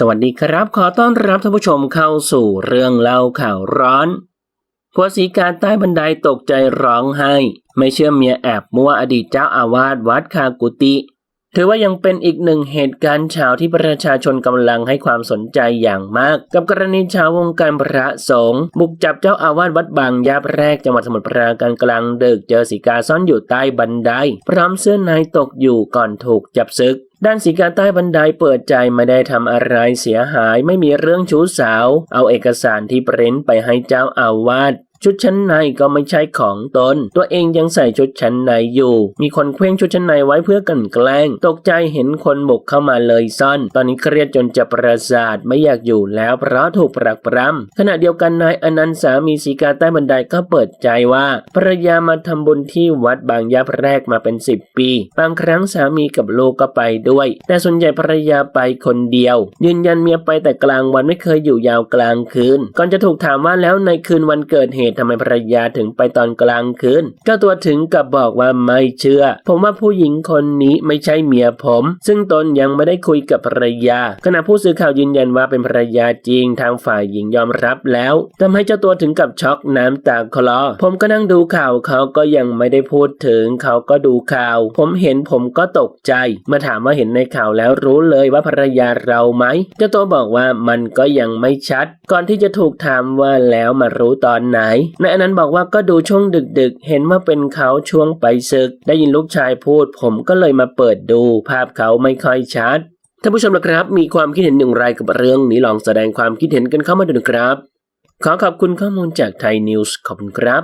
สวัสดีครับ ขอต้อนรับท่านผู้ชมเข้าสู่เรื่องเล่าข่าวร้อนผัวสีกาใต้บันไดตกใจร้องไห้ ไม่เชื่อเมียแอบมั่วอดีตเจ้าอาวาสวัดคากุติ ถือว่ายังเป็นอีกหนึ่งเหตุการณ์เช้าที่ประชาชนกำลังให้ความสนใจอย่างมาก กับกรณีชาววงการพระสงฆ์บุกจับเจ้าอาวาสวัดบางยาแรกจังหวัดสมุทรปราการกลางดึกเจอสีกาซ่อนอยู่ใต้บันได พร้อมเสื้อในตกอยู่ก่อนถูกจับศึกด้านสีกาใต้บันไดเปิดใจไม่ได้ทำอะไรเสียหายไม่มีเรื่องชู้สาว เอาเอกสารที่ปริ้นไปให้เจ้าอาวาส ชุดชั้นในก็ไม่ใช่ของตน ตัวเองยังใส่ชุดชั้นในอยู่ มีคนเคว้งชุดชั้นในไว้เพื่อกันแกล้ง ตกใจเห็นคนบุกเข้ามาเลยซ่อน ตอนนี้เครียดจนจะประสาทไม่อยากอยู่แล้วเพราะถูกปรักปรำขณะเดียวกันนายอนันต์สามีสีกาใต้บันไดก็เปิดใจว่าภรรยามาทำบุญที่วัดบางยับแรกมาเป็นสิบปี บางครั้งสามีกับลูกก็ไปด้วย แต่ส่วนใหญ่ภรรยาไปคนเดียว ยืนยันเมียไปแต่กลางวันไม่เคยอยู่ยาวกลางคืน ก่อนจะถูกถามว่าแล้วในคืนวันเกิดเหตุทำไมภรรยาถึงไปตอนกลางคืนเจ้าตัวถึงกับบอกว่าไม่เชื่อ ผมว่าผู้หญิงคนนี้ไม่ใช่เมียผม ซึ่งตนยังไม่ได้คุยกับภรรยา ขณะผู้สื่อข่าวยืนยันว่าเป็นภรรยาจริงทางฝ่ายหญิงยอมรับแล้วทำให้เจ้าตัวถึงกับช็อกน้ำตาคลอ ผมก็นั่งดูข่าวเขาก็ยังไม่ได้พูดถึงเขาก็ดูข่าว ผมเห็นผมก็ตกใจมื่อถามว่าเห็นในข่าวแล้วรู้เลยว่าภรรยาเราไหมเจ้าตัวบอกว่ามันก็ยังไม่ชัด ก่อนที่จะถูกถามว่าแล้วมารู้ตอนไหนนายอนันต์บอกว่าก็ดูช่วงดึกๆ เห็นว่าเป็นเขาช่วงไปศึก ได้ยินลูกชายพูด ผมก็เลยมาเปิดดู ภาพเขาไม่ค่อยชัดท่านผู้ชมนะครับ มีความคิดเห็นอย่างไรกับเรื่องนี้ลองแสดงความคิดเห็นกันเข้ามาดูนะครับ ขอขอบคุณข้อมูลจากไทยนิวส์ขอบคุณครับ